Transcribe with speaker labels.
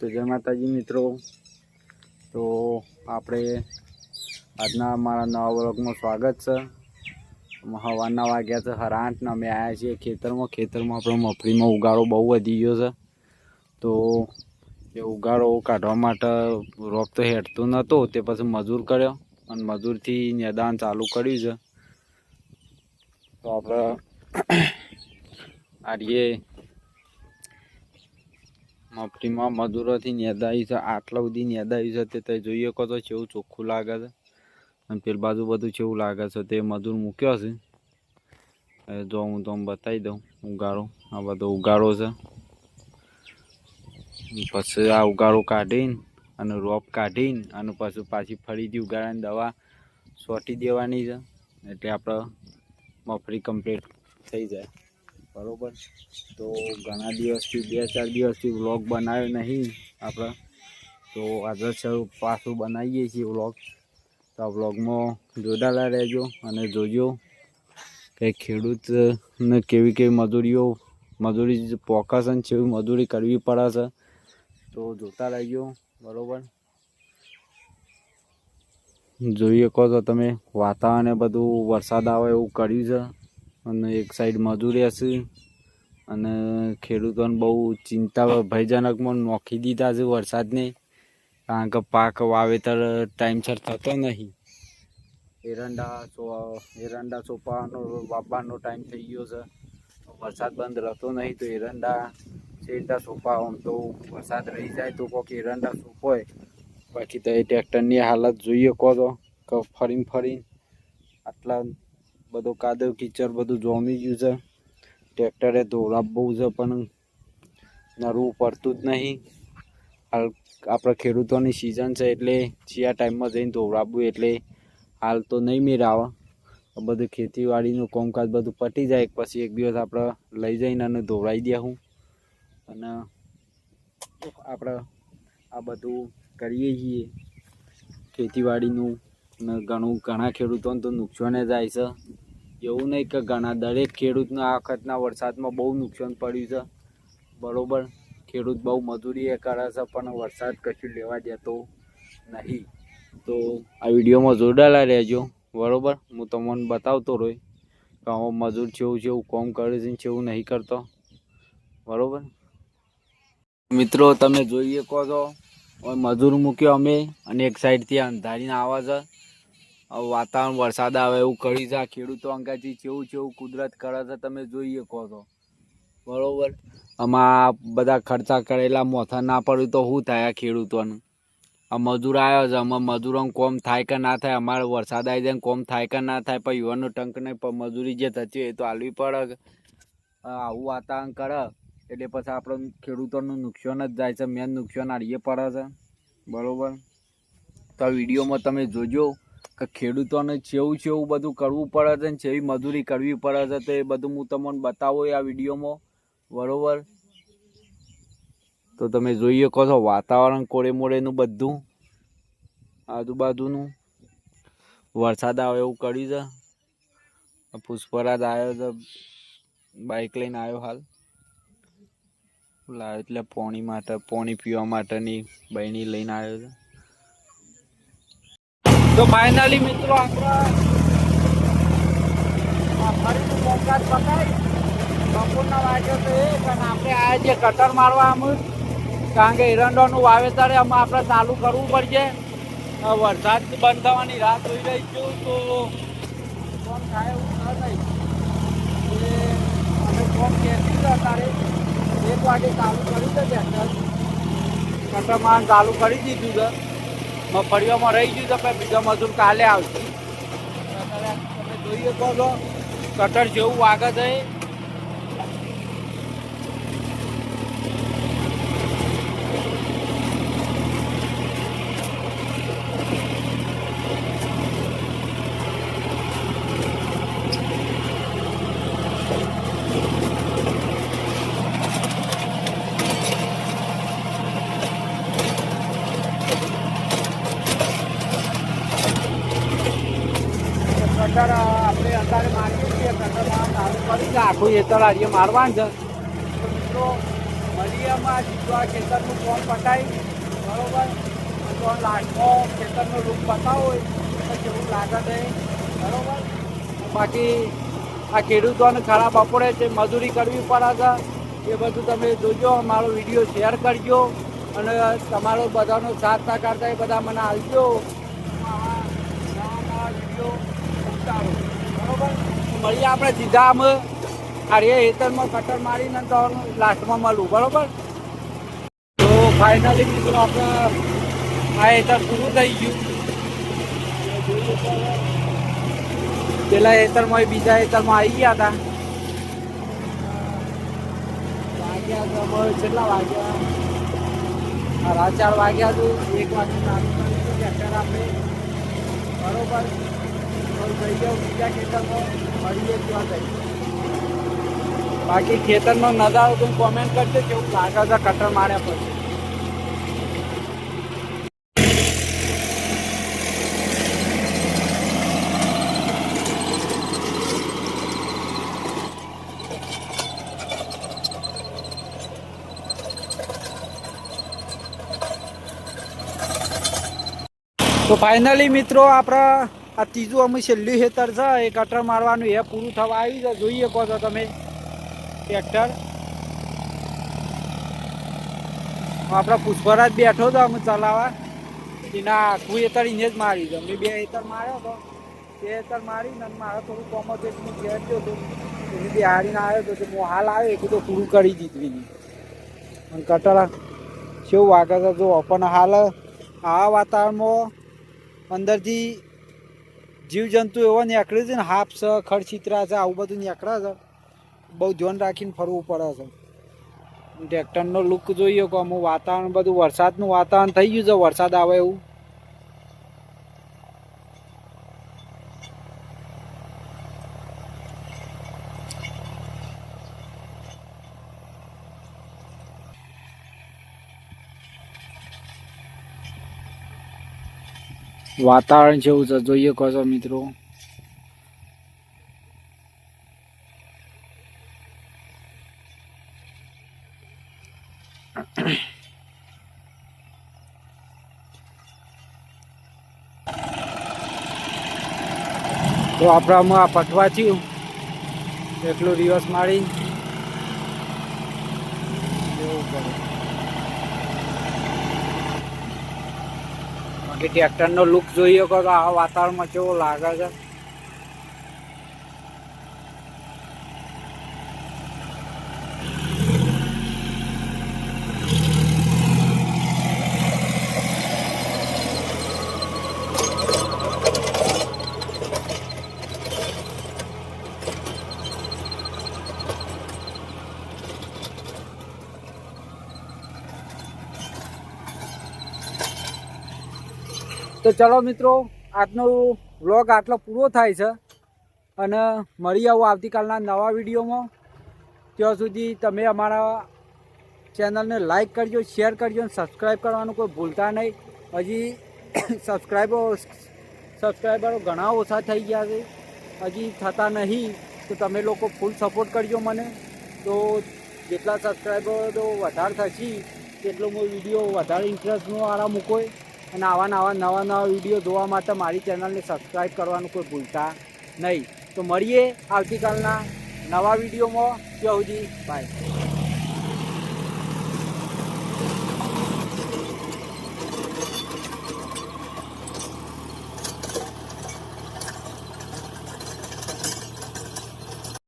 Speaker 1: તો જય માતાજી મિત્રો. તો આપણે આજના મારા નવા બ્લોગમાં સ્વાગત છે. સવારના વાગ્યા છે, હર આઠના અમે આવ્યા છીએ ખેતરમાં. ખેતરમાં આપણે મફળીમાં ઉગાડો બહુ વધી ગયો છે. તો એ ઉગાડો કાઢવા માટે રોપ તો હેઠતો નહોતો તે પછી મજૂર કર્યો અને મજૂરથી નિદાન ચાલુ કર્યું છે. તો આપણે આરીએ મફતીમાં મજૂરોથી નેદાયું છે આટલા સુધી નેદાયું છે, તે તે જોઈએ કહો તો કેવું ચોખ્ખું લાગે છે. અને પેલી બાજુ બધું કેવું લાગે છે, તે મજૂર મૂક્યો છે. જો હું તમને બતાવી દઉં ઉગાડો આ બધો ઉગાડો છે. પછી આ ઉગાડો કાઢીને અને રોપ કાઢીને અને પછી પાછી ફરીથી ઉગાડાની દવા સોટી દેવાની છે. એટલે આપણે મફરી કમ્પ્લીટ થઈ જાય. બરોબર. તો ઘણા દિવસથી, બે ચાર દિવસથી વ્લોગ બનાવ્યો નહીં આપણે. તો આજે શરૂ પાછું બનાવીએ છીએ વ્લોગ. તો આ વ્લોગમાં જોડાયેલા રહેજો અને જોજો કે ખેડૂતને કેવી કેવી મજૂરીઓ, મજૂરી પોકાશન છે એવી મજૂરી કરવી પડે છે. તો જોતા રહેજો, બરાબર. જોઈએ કહો તો તમે વાતાવરણ બધું વરસાદ આવે એવું કર્યું છે? અને એક સાઈડ મજૂરી હશે. અને ખેડૂતોને બહુ ચિંતા ભયજનકમાં નોખી દીધા છે વરસાદને. કારણ કે પાક વાવેતર ટાઈમસર થતો નહીં. એરંડા એરંડા સોપાનો વાપવાનો ટાઈમ થઈ ગયો છે. વરસાદ બંધ રહેતો નહીં તો એરંડા, શેરડા સોપા, આમ તો વરસાદ રહી જાય તો કોઈક એરંડા સોપોય. બાકી તો એ ટ્રેક્ટરની હાલત જોઈએ કહો તો ફરીને ફરીને આટલા બધો કાદવ કીચડ બધું જોમી ગયું છે. ટ્રેક્ટરે ધોળાવવું છે પણ નરવું પડતું જ નહીં. હાલ આપણે ખેડૂતોની સિઝન છે એટલે શિયા ટાઈમમાં જઈને ધોળાવવું એટલે હાલ તો નહીં મેળ આવે બધું ખેતીવાડીનું કામકાજ બધું પટી જાય પછી એક દિવસ આપણે લઈ જઈને અને ધોવરાઈ દે હું. અને આપણે આ બધું કરીએ છીએ. ખેતીવાડીનું ને ઘણું, ઘણા ખેડૂતોને તો નુકસાન જાય છે. એવું નહીં કે ઘણા, દરેક ખેડૂતને આ વખતના વરસાદમાં બહુ નુકસાન પડ્યું છે. બરોબર, ખેડૂત બહુ મજૂરી એ કરે છે, પણ વરસાદ કશું લેવા દેતો નહીં. તો આ વિડીયોમાં જોડાયેલા રહેજો, બરોબર? હું તમને બતાવતો રોય કે હું મજૂર જેવું જેવું કોમ કરે છે જેવું નહીં કરતો. બરોબર? મિત્રો, તમે જોઈએ કહો છો મજૂર મૂક્યો અમે અને એક સાઈડથી અંધારીને આવે છે. વાતાવરણ વરસાદ આવે એવું કરી જા, ખેડૂતો અંગાથી કેવું કેવું કુદરત કરે છે, તમે જોઈએ કહો છો. બરોબર? આમાં બધા ખર્ચા કરેલા મોથા ના પડ્યું તો શું થાય ખેડૂતોનું? આ મજૂર આવ્યો છે, આમાં મજૂરોને કોમ થાય કે ના થાય, અમારે વરસાદ આવી જાય કોમ થાય કે ના થાય, પણ યુવાનો ટંક નહીં, પણ મજૂરી જે થતી એ તો હાલવી પડે. આવું વાતાવરણ કરે, એટલે પછી આપણે ખેડૂતોનું નુકસાન જ જાય છે મેન નુકસાન આડીએ પડે છે. બરોબર? તો વિડીયોમાં તમે જોજો. કે ખેડૂતોને જેવું જેવું બધું કરવું પડે છે ને જેવી મજૂરી કરવી પડે છે તો એ બધું હું તમને બતાવું આ વિડીયોમાં. બરોબર? તો તમે જોઈ શકો છો વાતાવરણ કોળે મોડેનું બધું, આજુબાજુનું. વરસાદ આવે એવું કર્યું છે. પુષ્પરાજ આવ્યો છે બાઇક લઈને આવ્યો હાલ. લાવ્યો એટલે પોણી માટે, પોણી પીવા માટેની બહેની લઈને આવ્યો છે. તો ફાઇનલી મિત્રો આપણે આ કટર મારવા આમ કારણ કે એરંડોનું વાવેતર આમાં આપણે ચાલુ કરવું પડશે. વરસાદ બંધ થવાની રાહ જોઈ રહી છું તો ફોન થાય એવું નહીં અમે ફોન કહેતી અત્યારે એક વાગે ચાલુ કર્યું છે કટર માર ચાલુ કરી દીધું છે. મગફળીઓમાં રહી ગયું તો પછી બીજો મજૂર કાલે આવશે. તમે જોઈએ છો, કટર જેવું વાગત છે. આપણે અત્યારે કરી છે આખું એ આજે મારવાનું છે. તો મિત્રો
Speaker 2: આ ખેતરનું ફોર્મ પટાવી બરોબર? તો લાસ્ટમાં ખેતરનો રૂપ બતાવો તો કેવું લાગે છે? બરોબર? બાકી આ ખેડૂતોને ખરાબ બપોરે છે, મજૂરી કરવી પડે છે. એ બધું તમે જોજો, મારો વીડિયો શેર કરજો. અને તમારો બધાનો સાથ સહકાર થાય બધા મને આવજો આવા નવા નવા વીડિયો ઉતારો બરોબર? મળીએ આપણે સીધા અમે આ હેતરમાં કટર મારીને તો લાસ્ટમાં મળું. બરોબર? તો ફાઇનલી મિત્રો આપણે આ હેતર પૂરું થઈ ગયું. પેલા હેતરમાં બીજા હેતરમાં આવી ગયા હતા. વાગ્યા કેટલા વાગ્યા? રાત ચાર વાગ્યા તું એક વાગે હતું આપણે બરોબર? જાઓ બીજા ખેતરમાં મળીએ ત્યાં જઈએ કોમેન્ટ કરજો કેવું લાગે છે કટર માર્યા પછી. તો ફાઇનલી મિત્રો આપણા આ ત્રીજું અમે છેલ્લું ખેતર છે એ કટર મારવાનું એ પૂરું થવા આવી છે જોઈએ કહો છો તમે. ટ્રેક્ટર. આપણા પુષ્પરાજ બેઠો હતો અમે ચલાવવા. એના આખું હેતર એને જ મારી છે. અમે બે હેતર માર્યો હતો બે હેતર મારીને મારે થોડું કોમ હતું હું હતો એની બિહારીને આવ્યો હતો તો હું હાલ આવ્યો એટલું તો પૂરું કરી દીધું અને કટર કેવું વાગે છે, જો પણ હાલ આ વાતાવરણમાં અંદરથી જીવજંતુ એવો નીકળે છે ને હાફ છે ખડચિત્રા છે, આવું બધું નીકળે છે. બહુ ધ્યાન રાખીને ફરવું પડે છે. ટ્રેક્ટરનો લુક જોઈએ કે અમુક વાતાવરણ, બધું વરસાદનું વાતાવરણ થઈ ગયું છે, વરસાદ આવે એવું. વાતાવરણ જેવું છે. જોઈએ કહો છો મિત્રો. તો આપણામાં આ પટવા થયું. એટલું રિવર્સ મારી એવું પડે બાકી ટ્રેક્ટરનો લુક જોઈએ તો આ વાતાવરણમાં કેવો લાગે છે? તો ચલો મિત્રો, આજનો વ્લોગ આટલો પૂરો થાય છે અને મળી આવું આવતીકાલના નવા વિડીયોમાં. ત્યાં સુધી તમે અમારા ચેનલને લાઈક કરજો, શેર કરજો અને સબસ્ક્રાઈબ કરવાનું કોઈ ભૂલતા નહીં. હજી સબસ્ક્રાઈબરો સબસ્ક્રાઈબરો ઘણા ઓછા થઈ ગયા છે. હજી થતા નહીં, તો તમે લોકો ફૂલ સપોર્ટ કરજો મને. તો જેટલા સબસ્ક્રાઈબરો વધારે થશે, તેટલો હું વીડિયો વધારે ઇન્ટરેસ્ટનો આરા મૂકો. અને આવા નવા નવા નવા વીડિયો જોવા માટે મારી ચેનલને સબસ્ક્રાઈબ કરવાનું કોઈ ભૂલતા નહીં. તો મળીએ આવતીકાલના નવા વિડીયોમાં. ત્યાં સુધી બાય